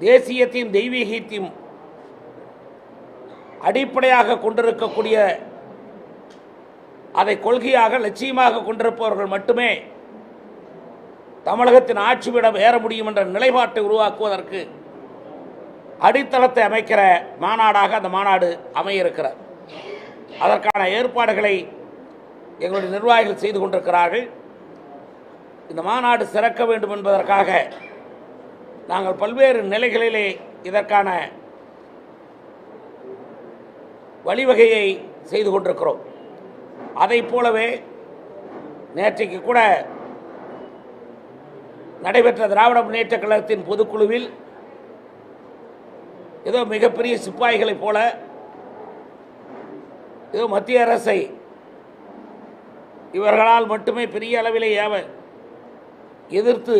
தேசியத்தையும் தெய்வீகத்தையும் அடிப்படையாக கொண்டிருக்கக்கூடிய அதை கொள்கையாக லட்சியமாக கொண்டிருப்பவர்கள் மட்டுமே தமிழகத்தின் ஆட்சிவிடம் ஏற முடியும் என்ற நிலைப்பாட்டை உருவாக்குவதற்கு அடித்தளத்தை அமைக்கிற மாநாடாக அந்த மாநாடு அமைய அதற்கான ஏற்பாடுகளை எங்களுடைய நிர்வாகிகள் செய்து கொண்டிருக்கிறார்கள். இந்த மாநாடு சிறக்க வேண்டும் என்பதற்காக நாங்கள் பல்வேறு நிலைகளிலே இதற்கான வழிவகையை செய்து கொண்டிருக்கிறோம். அதைப் போலவே நேற்றைக்கு கூட நடைபெற்ற திராவிட முன்னேற்ற கழகத்தின் பொதுக்குழுவில் ஏதோ மிகப்பெரிய சிப்பாய்களைப் போல ஏதோ மத்திய அரசை இவர்களால் மட்டுமே பெரிய அளவிலே எதிர்த்து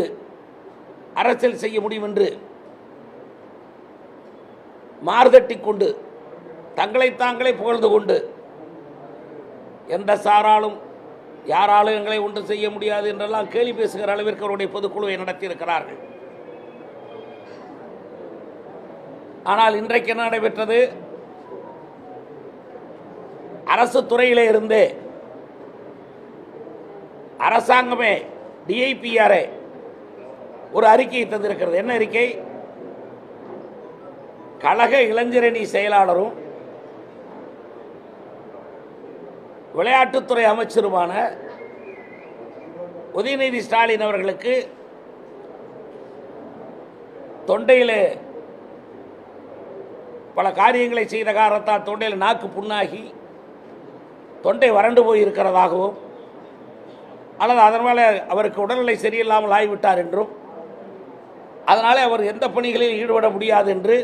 அரசியல் செய்ய முடியும் என்று மார்தட்டி கொண்டு தங்களை தாங்களே புகழ்ந்து கொண்டு எந்த சாராலும் யாராலும் எங்களை ஒன்று செய்ய முடியாது என்றெல்லாம் கேலி பேசுகிற அளவிற்கு அவருடைய பொதுக்குழுவை நடத்தியிருக்கிறார்கள். ஆனால் இன்றைக்கு என்ன நடைபெற்றது? அரசு துறையிலே இருந்தே அரசாங்கமே டிஐபிஆரே ஒரு அறிக்கையை தந்திருக்கிறது. என்ன அறிக்கை? கழக இளைஞரணி செயலாளரும் விளையாட்டுத்துறை அமைச்சருமான உதயநிதி ஸ்டாலின் அவர்களுக்கு தொண்டையில் பல காரியங்களை செய்த காரணத்தால் தொண்டையில் நாக்கு புண்ணாகி தொண்டை வறண்டு போய் இருக்கிறதாகவும் அல்லது அதனால் அவருக்கு உடல்நிலை சரியில்லாமல் ஆகிவிட்டார் என்றும் அதனால் அவர் எந்த பணிகளில் ஈடுபட முடியாது என்று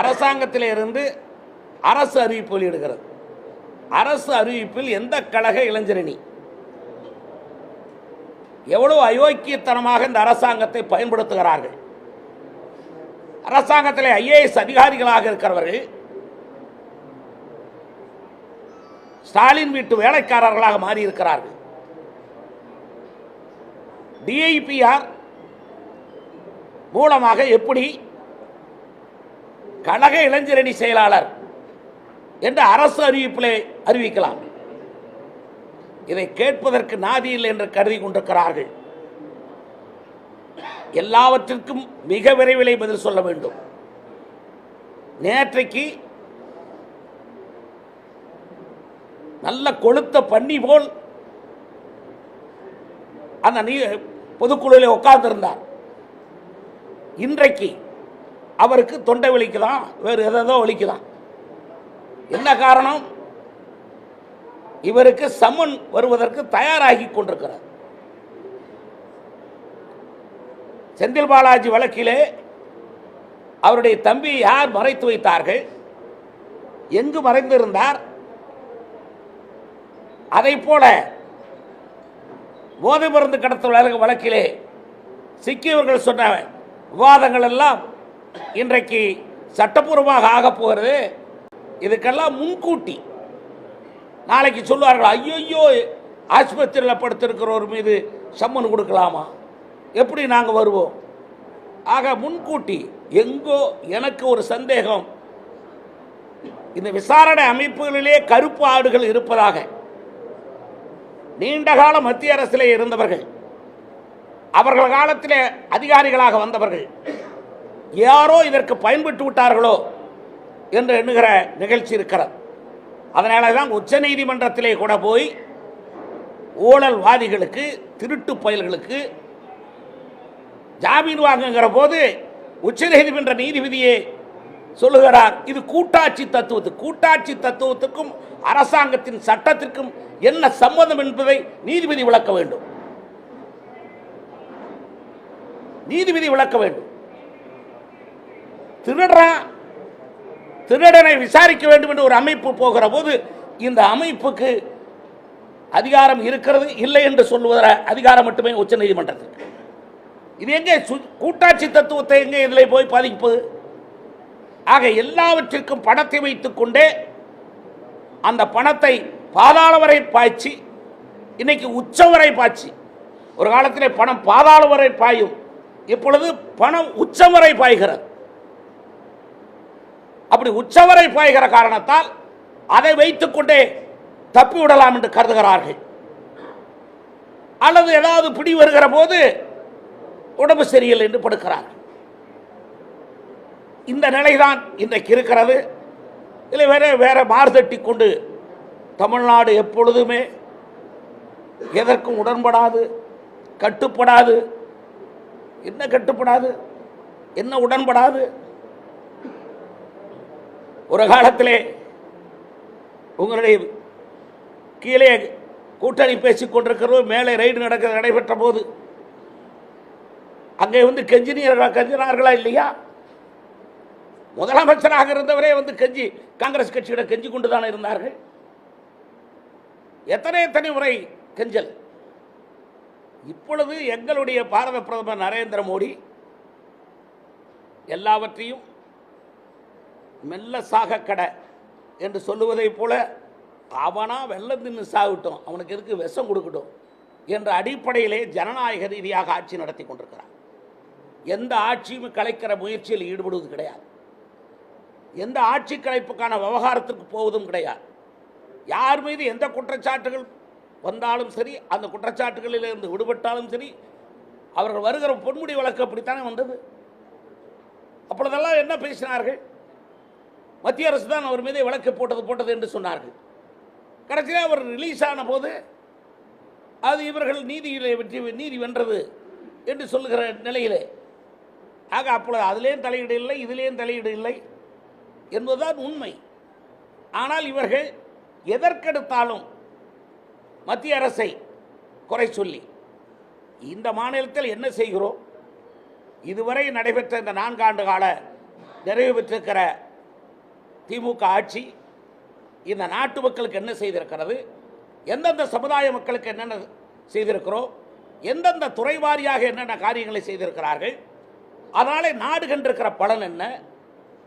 அரசாங்கத்தில் இருந்து அரசு அறிவிப்பு வெளியிடுகிறது. அரசு அறிவிப்பில் எந்த கழக இளைஞரணி எவ்வளவு அயோக்கியத்தனமாக இந்த அரசாங்கத்தை பயன்படுத்துகிறார்கள். அரசாங்கத்தில் ஐஏஎஸ் அதிகாரிகளாக இருக்கிறவர்கள் ஸ்டாலின் வீட்டு வேலைக்காரர்களாக மாறி இருக்கிறார்கள் டிஐபிஆர் மூலமாக எப்படி கழக இளைஞரணி செயலாளர் என்று அரசு அறிவிப்பிலே அறிவிக்கலாம். இதை கேட்பதற்கு நாதி இல்லை என்று கருதி கொண்டிருக்கிறார்கள். எல்லாவற்றிற்கும் மிக விரைவிலே பதில் சொல்ல வேண்டும். நேற்றைக்கு நல்ல கொளுத்த பண்ணி போல் அந்த நீ பொதுக்குழுவில் உட்கார்ந்திருந்தார். இன்றைக்கு அவருக்கு தொண்டை வலிக்குதான் வேறு எதோ வலிக்குதான். என்ன காரணம்? இவருக்கு சம்மன் வருவதற்கு தயாராகி கொண்டிருக்கிறார். செந்தில் பாலாஜி வழக்கிலே அவருடைய தம்பி யார் மறைத்து வைத்தார்கள்? எங்கு மறைந்திருந்தார்? அதை போல போதை மருந்து கடத்தல் வழக்கிலே சிக்கியவர்கள் சொன்ன விவாதங்கள் எல்லாம் இன்றைக்கு சட்டப்பூர்வமாக ஆகப் போகிறது. இதுக்கெல்லாம் முன்கூட்டி நாளைக்கு சொல்லுவார்கள் ஐயோ ஆஸ்பத்திரியில் படுத்திருக்கிறவர் மீது சம்மன் கொடுக்கலாமா? எப்படி நாங்கள் வருவோம்? ஆக முன்கூட்டி எங்கோ எனக்கு ஒரு சந்தேகம். இந்த விசாரணை அமைப்புகளிலே கருப்பு ஆடுகள் இருப்பதாக நீண்டகால மத்திய அரசிலே இருந்தவர்கள் அவர்கள் காலத்திலே அதிகாரிகளாக வந்தவர்கள். யாரோ இதற்கு பயன்பட்டு விட்டார்களோ என்று எண்ணுகிற நிகழ்ச்சி இருக்கிறது. அதனால தான் உச்ச நீதிமன்றத்திலே கூட போய் ஊழல்வாதிகளுக்கு திருட்டு பயல்களுக்கு ஜாமீன் வாங்குங்கிற போது உச்ச நீதிமன்ற நீதிபதியே சொல்லுகிறார் இது கூட்டாட்சி தத்துவத்து கூட்டாட்சி தத்துவத்துக்கும் அரசாங்கத்தின் சட்டத்திற்கும் என்ன சம்மதம் என்பதை நீதிபதி விளக்க வேண்டும். நீதிபதி விளக்க வேண்டும். திருடுறான் திருடனை விசாரிக்க வேண்டும் என்று ஒரு அமைப்பு போகிற போது இந்த அமைப்புக்கு அதிகாரம் இருக்கிறது இல்லை என்று சொல்லுவதற அதிகாரம் மட்டுமே உச்ச நீதிமன்றத்துக்கு இது எங்கே? கூட்டாட்சி தத்துவத்தை எங்கே இதில் போய் பாதிப்பது ஆக எல்லாவற்றிற்கும் பணத்தை வைத்துக் கொண்டே அந்த பணத்தை பாதாள வரை பாய்ச்சி இன்னைக்கு உச்சம் வரை பாய்ச்சி ஒரு காலத்திலே பணம் பாதாள வரை பாயும் இப்பொழுது பணம் உச்சவரை பாய்கிறது. அப்படி உச்சவரை பாய்கிற காரணத்தால் அதை வைத்துக்கொண்டே தப்பி விடலாம் என்று கருதுகிறார்கள். அல்லது ஏதாவது பிடி வருகிற போது உடம்பு சரியில்லை என்று படுக்கிறார்கள். இந்த நிலைதான் இன்றைக்கு இருக்கிறது. இல்லை வேற வேற மார்தட்டி கொண்டு தமிழ்நாடு எப்பொழுதுமே எதற்கும் உடன்படாது கட்டுப்படாது என்ன கட்டுப்படாது? என்ன உடன்படாது? ஒரு காலத்திலே உங்களுடைய கீழே கூட்டணி பேசிக் கொண்டிருக்கிறோம் மேலே ரைடு நடக்க நடைபெற்ற போது அங்கே வந்து கெஞ்சினியர்களா கெஞ்சினார்களா இல்லையா? முதலமைச்சராக இருந்தவரே வந்து கெஞ்சி காங்கிரஸ் கட்சியிடம் கெஞ்சி கொண்டு தானே இருந்தார்கள்? எத்தனை எத்தனை முறை கெஞ்சல்? இப்பொழுது எங்களுடைய பாரத பிரதமர் நரேந்திர மோடி எல்லாவற்றையும் மெல்ல சாக கடை என்று சொல்லுவதைப் போல அவனாக வெள்ளம் தின்னு சாகட்டும் அவனுக்கு எதுக்கு விஷம் கொடுக்கட்டும் என்ற அடிப்படையிலே ஜனநாயக ரீதியாக ஆட்சி நடத்தி கொண்டிருக்கிறான் எந்த ஆட்சியும் கலைக்கிற முயற்சியில் ஈடுபடுவது கிடையாது. எந்த ஆட்சி கலைப்புக்கான விவகாரத்துக்கு போவதும் கிடையாது. யார் மீது எந்த குற்றச்சாட்டுகள் வந்தாலும் சரி அந்த குற்றச்சாட்டுகளிலிருந்து விடுபட்டாலும் சரி அவர்கள் வருகிற பொன்முடி வழக்கு அப்படித்தானே வந்தது? அப்பொழுதெல்லாம் என்ன பேசினார்கள்? மத்திய அரசு தான் அவர் மீதே வழக்கு போட்டது போட்டது என்று சொன்னார்கள். கடைசியில் அவர் ரிலீஸ் ஆன போது அது இவர்கள் நீதியிலே வெற்றி நீதி வென்றது என்று சொல்லுகிற நிலையிலே. ஆக அப்பொழுது அதிலேயும் தலையீடு இல்லை இதிலேயும் தலையீடு இல்லை என்பதுதான் உண்மை. ஆனால் இவர்கள் எதற்கெடுத்தாலும் மத்திய அரசை குறை சொல்லி இந்த மாநிலத்தில் என்ன செய்கிறோம்? இதுவரை நடைபெற்ற இந்த நான்காண்டு கால நிறைவு பெற்றிருக்கிற திமுக ஆட்சி இந்த நாட்டு மக்களுக்கு என்ன செய்திருக்கிறது? எந்தெந்த சமுதாய மக்களுக்கு என்னென்ன செய்திருக்கிறோம்? எந்தெந்த துறை வாரியாக என்னென்ன காரியங்களை செய்திருக்கிறார்கள்? அதனால் நாடு கண்டிருக்கிற பலன் என்ன?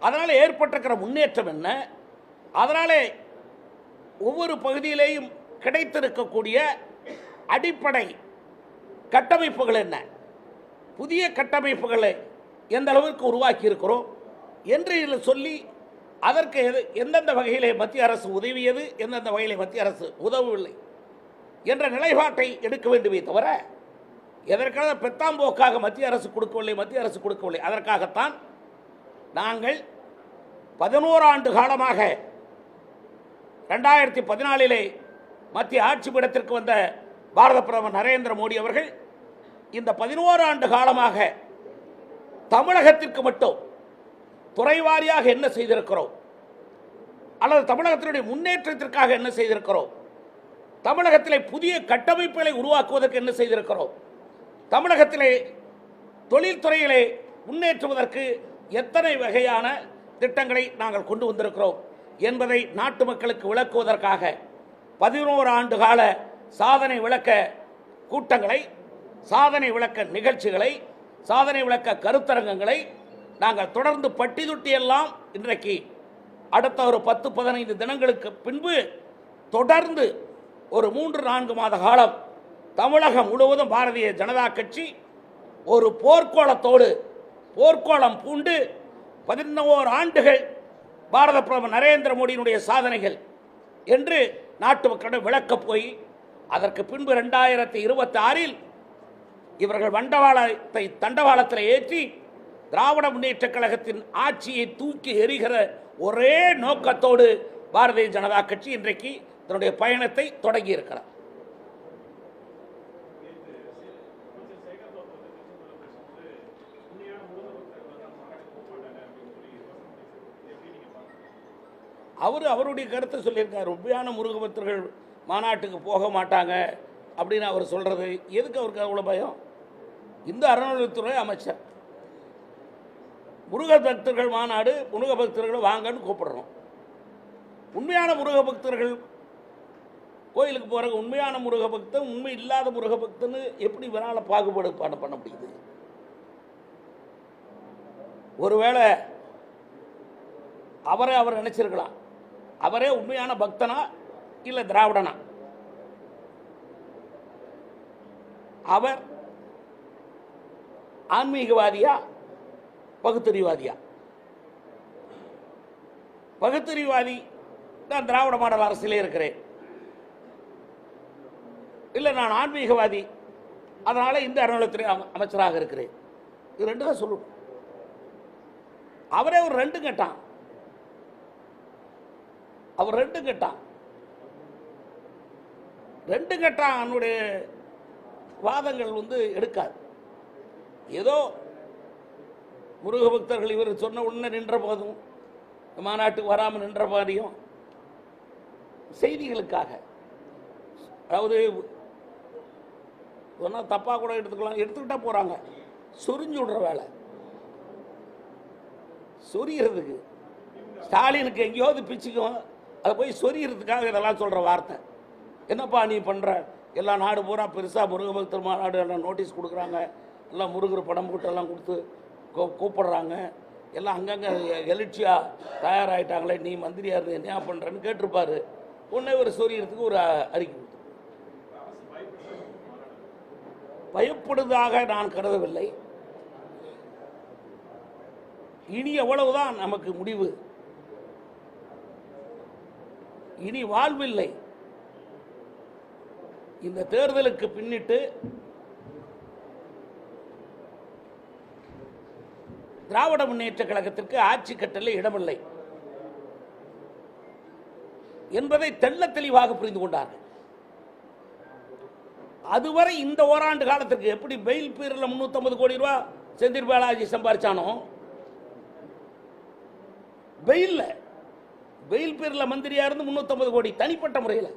அதனால் ஏற்பட்டிருக்கிற முன்னேற்றம் என்ன? அதனாலே ஒவ்வொரு பகுதியிலேயும் கிடைத்திருக்கக்கூடிய அடிப்படை கட்டமைப்புகள் என்ன? புதிய கட்டமைப்புகளை எந்த அளவிற்கு உருவாக்கி இருக்கிறோம் என்று இதில் சொல்லி அதற்கு எது எந்தெந்த வகையிலே மத்திய அரசு உதவியது எந்தெந்த வகையிலே மத்திய அரசு உதவவில்லை என்ற நிலைப்பாட்டை எடுக்க வேண்டுமே தவிர எதற்காக பெத்தாம்போக்காக மத்திய அரசு கொடுக்கவில்லை மத்திய அரசு கொடுக்கவில்லை அதற்காகத்தான் நாங்கள் பதினோரு ஆண்டு காலமாக ரெண்டாயிரத்தி பதினாலிலே மத்திய ஆட்சி பீடத்திற்கு வந்த பாரத பிரதமர் நரேந்திர மோடி அவர்கள் இந்த பதினோரு ஆண்டு காலமாக தமிழகத்திற்கு மட்டும் துறை வாரியாக என்ன செய்திருக்கிறோம்? அல்லது தமிழகத்தினுடைய முன்னேற்றத்திற்காக என்ன செய்திருக்கிறோம்? தமிழகத்திலே புதிய கட்டமைப்புகளை உருவாக்குவதற்கு என்ன செய்திருக்கிறோம்? தமிழகத்திலே தொழில்துறையிலே முன்னேற்றுவதற்கு எத்தனை வகையான திட்டங்களை நாங்கள் கொண்டு வந்திருக்கிறோம் என்பதை நாட்டு மக்களுக்கு விளக்குவதற்காக பதினோரு ஆண்டு கால சாதனை விளக்க கூட்டங்களை சாதனை விளக்க நிகழ்ச்சிகளை சாதனை விளக்க கருத்தரங்கங்களை நாங்கள் தொடர்ந்து பட்டி தொட்டி எல்லாம் இன்றைக்கு அடுத்த ஒரு பத்து பதினைந்து தினங்களுக்கு பின்பு தொடர்ந்து ஒரு மூன்று நான்கு மாத காலம் தமிழகம் முழுவதும் பாரதிய ஜனதா கட்சி ஒரு போர்க்கோளத்தோடு போர்க்கோளம் பூண்டு பதினோரு ஆண்டுகள் பாரத பிரதமர் நரேந்திர மோடியினுடைய சாதனைகள் என்று நாட்டு மக்களிடம் விளக்கப் போய் அதற்கு பின்பு ரெண்டாயிரத்தி இருபத்தி ஆறில் இவர்கள் வண்டவாளத்தை தண்டவாளத்தில் ஏற்றி திராவிட முன்னேற்ற கழகத்தின் ஆட்சியை தூக்கி எறிகிற ஒரே நோக்கத்தோடு பாரதிய ஜனதா கட்சி இன்றைக்கு தன்னுடைய பயணத்தை தொடங்கி இருக்கிறார் அவர் அவருடைய கருத்தை சொல்லியிருக்கார். உண்மையான முருகபக்தர்கள் மாநாட்டுக்கு போக மாட்டாங்க அப்படின்னு அவர் சொல்கிறது எதுக்கு அவருக்கு அவ்வளோ பயம்? இந்த அறநிலையத்துறை அமைச்சர். முருக பக்தர்கள் மாநாடு முருக பக்தர்களை வாங்கன்னு கூப்பிடுறோம். உண்மையான முருக பக்தர்கள் கோயிலுக்கு போகிற உண்மையான முருக பக்தன் உண்மை இல்லாத முருக பக்தன்னு எப்படி இவரால் பாகுபாடு பண்ண பண்ண முடியுது? ஒருவேளை அவரை அவர் நினச்சிருக்கலாம். அவரே உண்மையான பக்தனா இல்லை திராவிடனா? அவர் ஆன்மீகவாதியா பகுத்தறிவாதியா? பகுத்தறிவாதி நான் திராவிட மாடல் அரசியலே இருக்கிறேன். இல்லை நான் ஆன்மீகவாதி. அதனால இந்த அறநிலையத்துறை அமைச்சராக இருக்கிறேன். இது ரெண்டு தான் சொல்லணும். அவரே ஒரு ரெண்டு கேட்டான் அவர் ரெண்டு கேட்டான். ரெண்டு கேட்டான் அவனுடைய வாதங்கள் வந்து எடுக்காது. ஏதோ முருக பக்தர்கள் இவர் சொன்ன உடனே நின்ற போதும் மாநாட்டுக்கு வராமல் நின்ற மாதிரியும் செய்திகளுக்காக. அதாவது ஒன்றா தப்பாக கூட எடுத்துக்கலாம் எடுத்துக்கிட்டா போகிறாங்க சொரிஞ்சு விடுற வேலை. சொரியறதுக்கு. ஸ்டாலினுக்கு எங்கேயாவது பிச்சுக்கும் அதை போய் சொரியறதுக்காக இதெல்லாம் சொல்கிற வார்த்தை. என்னப்பா நீ பண்ணுற எல்லா நாடு பூரா பெருசாக முருக பக்தர் மாநாடு எல்லாம் நோட்டீஸ் கொடுக்குறாங்க. எல்லாம் முருகர் படம் போட்டு எல்லாம் கொடுத்து கூ- கூப்பிடுறாங்க. எல்லாம் அங்கங்கே எழுச்சியாக தயாராகிட்டாங்களே நீ மந்திரியாக இருந்து என்ன பண்ணுறேன்னு கேட்டிருப்பாரு. உடனே ஒரு சொரியறதுக்கு ஒரு அறிக்கை பயப்படுவதாக நான் கருதவில்லை. இனி எவ்வளவுதான் நமக்கு முடிவு இனி வாழ்வில்லை. இந்த தேர்தலுக்கு பின்னிட்டு திராவிட முன்னேற்ற கழகத்திற்கு ஆட்சி கட்டளை இடமில்லை என்பதை தெள்ள தெளிவாக புரிந்து கொண்டார்கள். அதுவரை இந்த ஓராண்டு காலத்திற்கு எப்படி பெயில் பீரில் முன்னூத்தம்பது கோடி ரூபாய் செந்தில் பாலாஜி சம்பாரிச்சானோ? பெயில்ல. வெயில் பேரில் மந்திரியாக இருந்து முந்நூற்றம்பது கோடி தனிப்பட்ட முறையில்.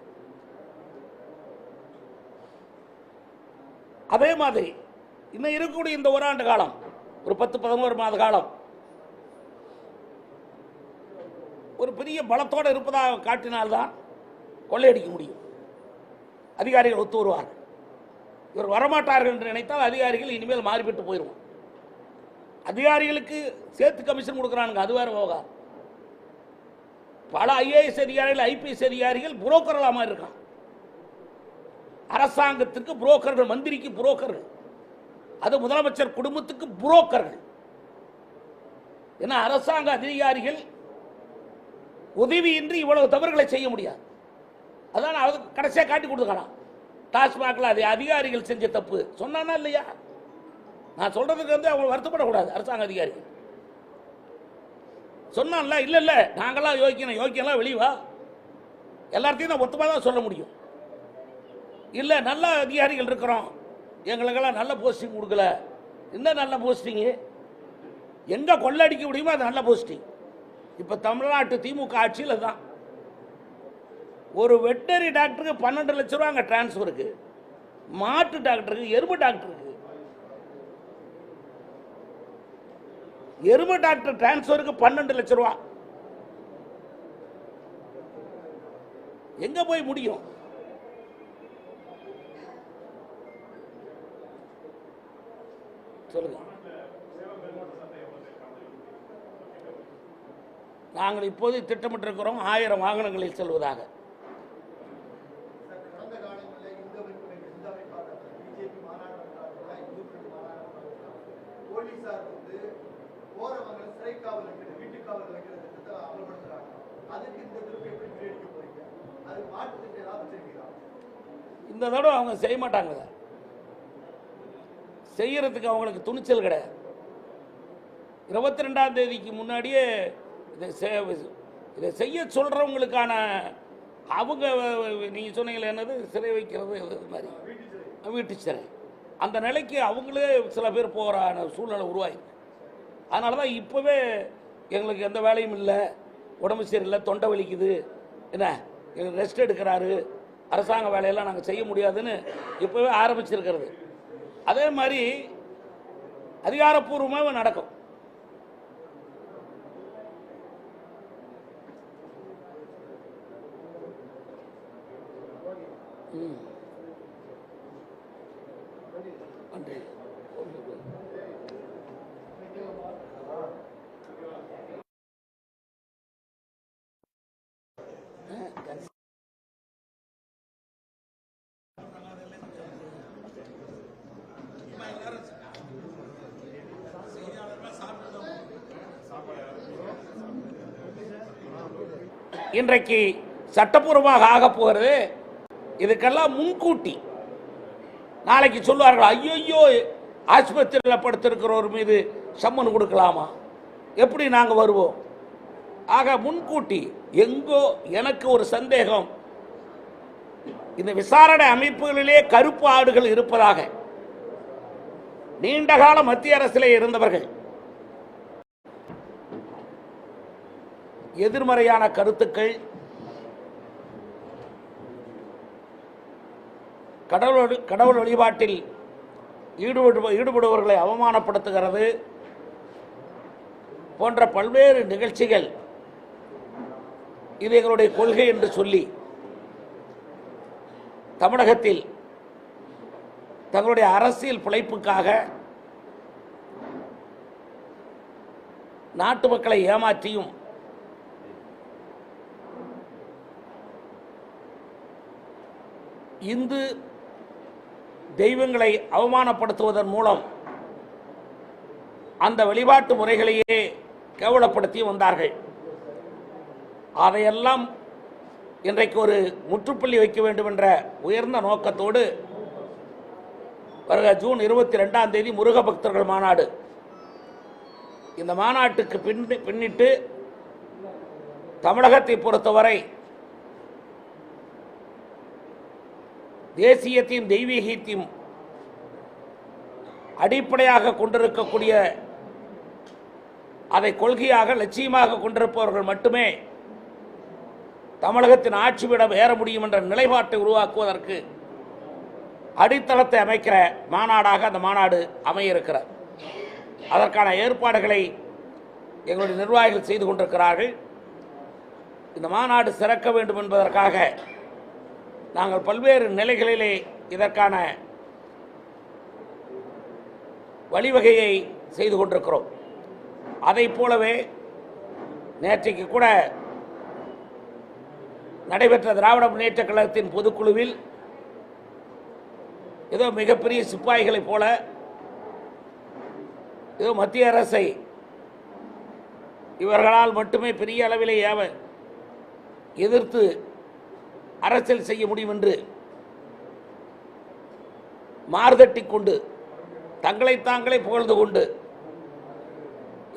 அதே மாதிரி இன்னும் இருக்கக்கூடிய இந்த ஓராண்டு காலம் ஒரு பத்து பதினோரு மாத காலம் ஒரு பெரிய பலத்தோடு இருப்பதாக காட்டினால்தான் கொள்ளையடிக்க முடியும். அதிகாரிகள் ஒத்து வருவார்கள். இவர் வரமாட்டார்கள் என்று நினைத்தால் அதிகாரிகள் இனிமேல் மாறிவிட்டு போயிடுவோம் அதிகாரிகளுக்கு சேர்த்து கமிஷன் கொடுக்குறானுங்க அது வேறு போகா பல ஐஏஎஸ் அதிகாரிகள் ஐபிஎஸ் அதிகாரிகள் புரோக்கர்களாக மாதிரி இருக்கான் அரசாங்கத்திற்கு புரோக்கர்கள் மந்திரிக்கு புரோக்கர்கள். அது முதலமைச்சர் குடும்பத்துக்கு புரோக்கர்கள். ஏன்னா அரசாங்க அதிகாரிகள் உதவியின்றி இவ்வளவு தவறுகளை செய்ய முடியாது. அதான் அவருக்கு கடைசியாக காட்டி கொடுத்துக்கலாம் டாஸ்மாகில் அது அதிகாரிகள் செஞ்ச தப்பு. சொன்னானா இல்லையா? நான் சொல்றதுக்கு வந்து அவங்க வருத்தப்படக்கூடாது அரசாங்க அதிகாரிகள். சொன்னான்ல இல்லை இல்லை நாங்களாம் யோகிக்கணும் யோகிக்கலாம் வெளிவா எல்லாத்தையும் நான் ஒத்துமாக தான் சொல்ல முடியும். இல்லை நல்ல அதிகாரிகள் இருக்கிறோம். எங்களுக்கெல்லாம் நல்ல போஸ்டிங் கொடுக்கல. என்ன நல்ல போஸ்டிங்கு எங்கே கொள்ளடிக்க முடியுமோ அது நல்ல போஸ்டிங் இப்போ தமிழ்நாட்டு திமுக ஆட்சியில் தான். ஒரு வெட்டரி டாக்டருக்கு பன்னெண்டு லட்ச ரூபா அங்கே டிரான்ஸ்ஃபருக்கு மாட்டு டாக்டருக்கு எருமை டாக்டருக்கு எருமை டாக்டர் டிரான்ஸ்ஃபருக்கு பன்னெண்டு லட்ச ரூபா. எங்க போய் முடியும்? சொல்லுங்க. நாங்கள் இப்போது திட்டமிட்டிருக்கிறோம் ஆயிரம் வாகனங்களில் செல்வதாக கடந்த காலங்களில் இந்து அமைப்பு இந்து அமைப்பாளர் பிஜேபி மாநாடு நடத்துறாங்க இந்து பெண் மாநாடு நடத்துறாங்க போலீசார் வந்து போறவங்க சிறை காவல் வைக்கிறது வீட்டு காவல் வைக்கிற திட்டத்தை அமல்படுத்துறாங்க அதுக்கு இந்த திருப்பி எப்படி முறியடிக்க போறீங்க அது மாற்று திட்டம் ஏதாவது வச்சிருக்கீங்களா இந்த தடவை அவங்க செய்ய மாட்டாங்க செய்கிறதுக்கு செய்யறதுக்கு அவங்களுக்கு துணிச்சல் கிடையாது. இருபத்தி ரெண்டாம் தேதிக்கு முன்னாடியே இதை இதை செய்ய சொல்றவங்களுக்கான அவங்க நீங்கள் சொன்னீங்களே என்னது? சிறை வைக்கிறது இது மாதிரி. வீட்டு சிறை. அந்த நிலைக்கு அவங்களே சில பேர் போகிற சூழ்நிலை உருவாயிருக்கு. அதனால தான் இப்போவே எங்களுக்கு எந்த வேலையும் இல்லை. உடம்பு சரியில்லை தொண்டை வலிக்குது. என்ன? எங்களுக்கு ரெஸ்ட் எடுக்கிறாரு. அரசாங்க வேலையெல்லாம் நாங்கள் செய்ய முடியாதுன்னு இப்போவே ஆரம்பிச்சிருக்கிறது. அதே மாதிரி அதிகாரப்பூர்வமாக நடக்கும். நன்றி. இன்றைக்கு சட்டப்பூர்வமாக ஆகப் போகிறது. இதுக்கெல்லாம் முன்கூட்டி நாளைக்கு சொல்லுவார்கள் ஐயோ ஆஸ்பத்திரியில் படுத்திருக்கிறவர் மீது சம்மன் கொடுக்கலாமா? எப்படி நாங்கள் வருவோம்? ஆக முன்கூட்டி எங்கோ எனக்கு ஒரு சந்தேகம். இந்த விசாரணை அமைப்புகளிலே கருப்பு ஆடுகள் இருப்பதாக நீண்ட கால மத்திய அரசிலே இருந்தவர்கள் எதிர்மறையான கருத்துக்கள் கடவுள் கடவுள் வழிபாட்டில் ஈடுபடு ஈடுபடுபவர்களை அவமானப்படுத்துகிறது போன்ற பல்வேறு நிகழ்ச்சிகள் இது எங்களுடைய கொள்கை என்று சொல்லி தமிழகத்தில் தங்களுடைய அரசியல் பிழைப்புக்காக நாட்டு மக்களை ஏமாற்றியும் இந்து தெய்வங்களை அவமானப்படுத்துவதன் மூலம் அந்த வழிபாட்டு முறைகளையே கேவலப்படுத்தி வந்தார்கள். அதையெல்லாம் இன்றைக்கு ஒரு முற்றுப்புள்ளி வைக்க வேண்டும் என்ற உயர்ந்த நோக்கத்தோடு வருக ஜூன் இருபத்தி ரெண்டாம் தேதி முருக பக்தர்கள் மாநாடு. இந்த மாநாட்டுக்கு பின் பின்னிட்டு தமிழகத்தை பொறுத்தவரை தேசியத்தையும் தெய்வீகத்தையும் அடிப்படையாக கொண்டிருக்கக்கூடிய அதை கொள்கையாக லட்சியமாக கொண்டிருப்பவர்கள் மட்டுமே தமிழகத்தின் ஆட்சி விடம் ஏற முடியும் என்ற நிலைப்பாட்டை உருவாக்குவதற்கு அடித்தளத்தை அமைக்கிற மாநாடாக அந்த மாநாடு அமைய இருக்கிறார் அதற்கான ஏற்பாடுகளை எங்களுடைய நிர்வாகிகள் செய்து கொண்டிருக்கிறார்கள். இந்த மாநாடு சிறக்க வேண்டும் என்பதற்காக நாங்கள் பல்வேறு நிலைகளிலே இதற்கான வழிவகையை செய்து கொண்டிருக்கிறோம். அதை போலவே நேற்றைக்கு கூட நடைபெற்ற திராவிட முன்னேற்ற கழகத்தின் பொதுக்குழுவில் ஏதோ மிகப்பெரிய சிப்பாய்களைப் போல ஏதோ மத்திய அரசை இவர்களால் மட்டுமே பெரிய அளவிலே ஏவ எதிர்த்து அரசியல் செய்ய முடியும் என்று மார்தட்டி கொண்டு தங்களை தாங்களே புகழ்ந்து கொண்டு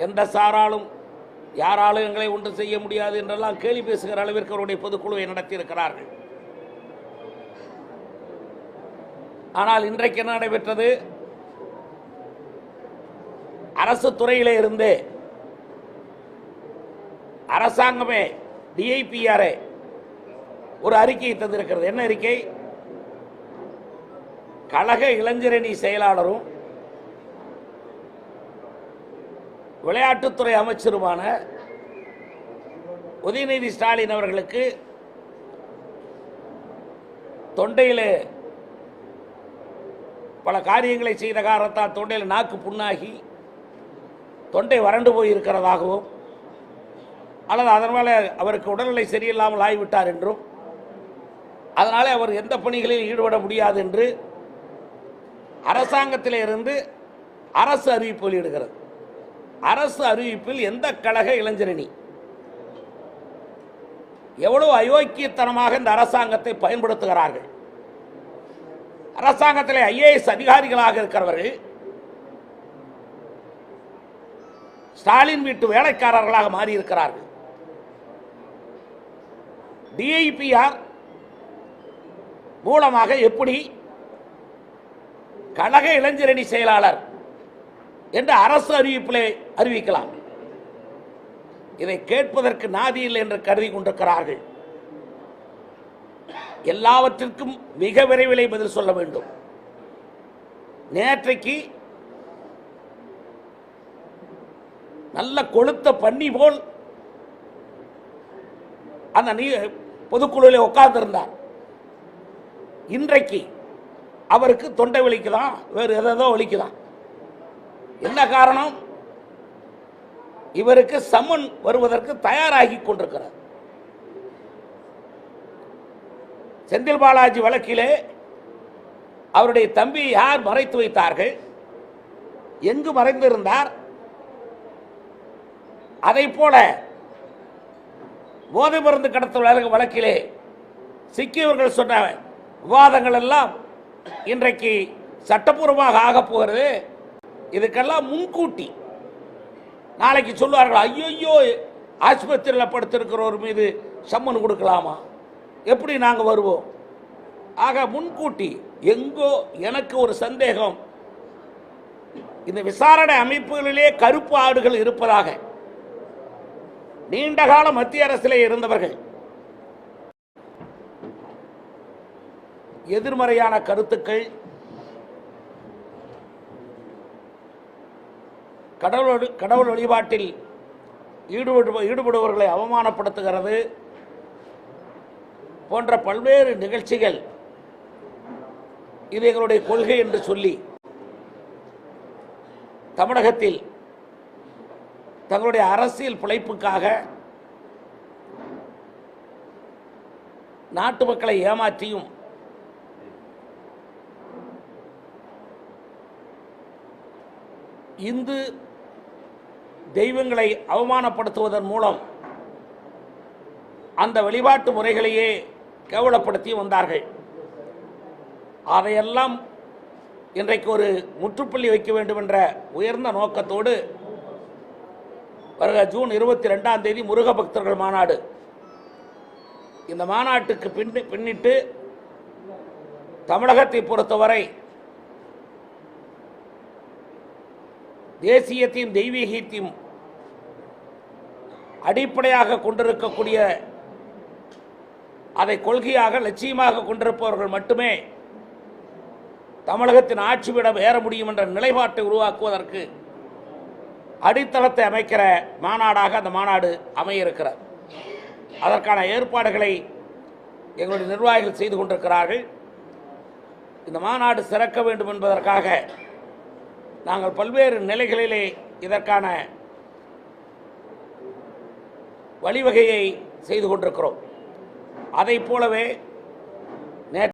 எந்த சாராலும் யாராலும் எங்களை ஒன்று செய்ய முடியாது என்றெல்லாம் கேலி பேசுகிற அளவிற்கு அவருடைய பொதுக்குழுவை நடத்தியிருக்கிறார்கள். ஆனால் இன்றைக்கு என்ன நடைபெற்றது? அரசு துறையிலே இருந்தே அரசாங்கமே டிஐபிஆரே ஒரு அறிக்கையை தந்திருக்கிறது. என்ன அறிக்கை? கழக இளைஞரணி செயலாளரும் விளையாட்டுத்துறை அமைச்சருமான உதயநிதி ஸ்டாலின் அவர்களுக்கு தொண்டையில் பல காரியங்களை செய்த காரணத்தால் தொண்டையில் நாக்கு புண்ணாகி தொண்டை வறண்டு போய் இருக்கிறதாகவும் அல்லது அதனால் அவருக்கு உடல்நிலை சரியில்லாமல் ஆகிவிட்டார் என்றும் அதனால் அவர் எந்த பணிகளில் ஈடுபட முடியாது என்று அரசாங்கத்தில் இருந்து அரசு அறிவிப்பு வெளியிடுகிறது அரசு அறிவிப்பில் எந்த கழக இளைஞரணி எவ்வளவு அயோக்கியத்தனமாக இந்த அரசாங்கத்தை பயன்படுத்துகிறார்கள். அரசாங்கத்தில் ஐஏஎஸ் அதிகாரிகளாக இருக்கிறவர்கள் ஸ்டாலின் வீட்டு வேலைக்காரர்களாக மாறியிருக்கிறார்கள். டிஐபிஆர் மூலமாக எப்படி கழக இளைஞரணி செயலாளர் என்று அரசு அறிவிப்பிலே அறிவிக்கலாம். இதை கேட்பதற்கு நாதி இல்லை என்று கருதி கொண்டிருக்கிறார்கள். எல்லாவற்றிற்கும் மிக விரைவிலே பதில் சொல்ல வேண்டும். நேற்றைக்கு நல்ல கொளுத்த பண்ணி போல் அந்த நீ பொதுக்குழுவில் உட்கார்ந்திருந்தார். இன்றைக்கு அவருக்கு தொண்டை வலிக்கலாம் வேறு எதோ வலிக்குதான். என்ன காரணம்? இவருக்கு சம்மன் வருவதற்கு தயாராகி கொண்டிருக்கிறார். செந்தில் பாலாஜி வழக்கிலே அவருடைய தம்பி யார் மறைத்து வைத்தார்கள்? எங்கு மறைந்திருந்தார்? அதை போல போதை மருந்து கடத்தல் வழக்கிலே சிக்கியவர்கள் சொன்ன விவாதங்கள் எல்லாம் இன்றைக்கு சட்டப்பூர்வமாக ஆகப் போகிறது. இதுக்கெல்லாம் முன்கூட்டி நாளைக்கு சொல்லுவார்கள் ஐயோ ஆஸ்பத்திரியில் படுத்திருக்கிறவர் மீது சம்மன் கொடுக்கலாமா? எப்படி நாங்கள் வருவோம்? ஆக முன்கூட்டி எங்கோ எனக்கு ஒரு சந்தேகம். இந்த விசாரணை அமைப்புகளிலே கருப்பு ஆடுகள் இருப்பதாக நீண்டகால மத்திய அரசிலே இருந்தவர்கள் எதிர்மறையான கருத்துக்கள் கடவுள் கடவுள் வழிபாட்டில் ஈடுபடு ஈடுபடுபவர்களை அவமானப்படுத்துகிறது போன்ற பல்வேறு நிகழ்ச்சிகள் இது எங்களுடைய கொள்கை என்று சொல்லி தமிழகத்தில் தங்களுடைய அரசியல் பிழைப்புக்காக நாட்டு மக்களை ஏமாற்றியும் இந்து தெய்வங்களை அவமானப்படுத்துவதன் மூலம் அந்த வழிபாட்டு முறைகளையே கேவலப்படுத்தி வந்தார்கள். அதையெல்லாம் இன்றைக்கு ஒரு முற்றுப்புள்ளி வைக்க வேண்டும் என்ற உயர்ந்த நோக்கத்தோடு வருக ஜூன் இருபத்தி ரெண்டாம் தேதி முருக பக்தர்கள் மாநாடு. இந்த மாநாட்டுக்கு பின் பின்னிட்டு தமிழகத்தை பொறுத்தவரை தேசியத்தையும் தெய்வீகத்தையும் அடிப்படையாக கொண்டிருக்கக்கூடிய அதை கொள்கையாக லட்சியமாக கொண்டிருப்பவர்கள் மட்டுமே தமிழகத்தின் ஆட்சிவிடம் ஏற முடியும் என்ற நிலைப்பாட்டை உருவாக்குவதற்கு அடித்தளத்தை அமைக்கிற மாநாடாக அந்த மாநாடு அமைய இருக்கிறது அதற்கான ஏற்பாடுகளை எங்களுடைய நிர்வாகிகள் செய்து கொண்டிருக்கிறார்கள். இந்த மாநாடு சிறக்க வேண்டும் என்பதற்காக நாங்கள் பல்வேறு நிலைகளிலே இதற்கான வழிவகையை செய்து கொண்டிருக்கிறோம். அதைப் போலவே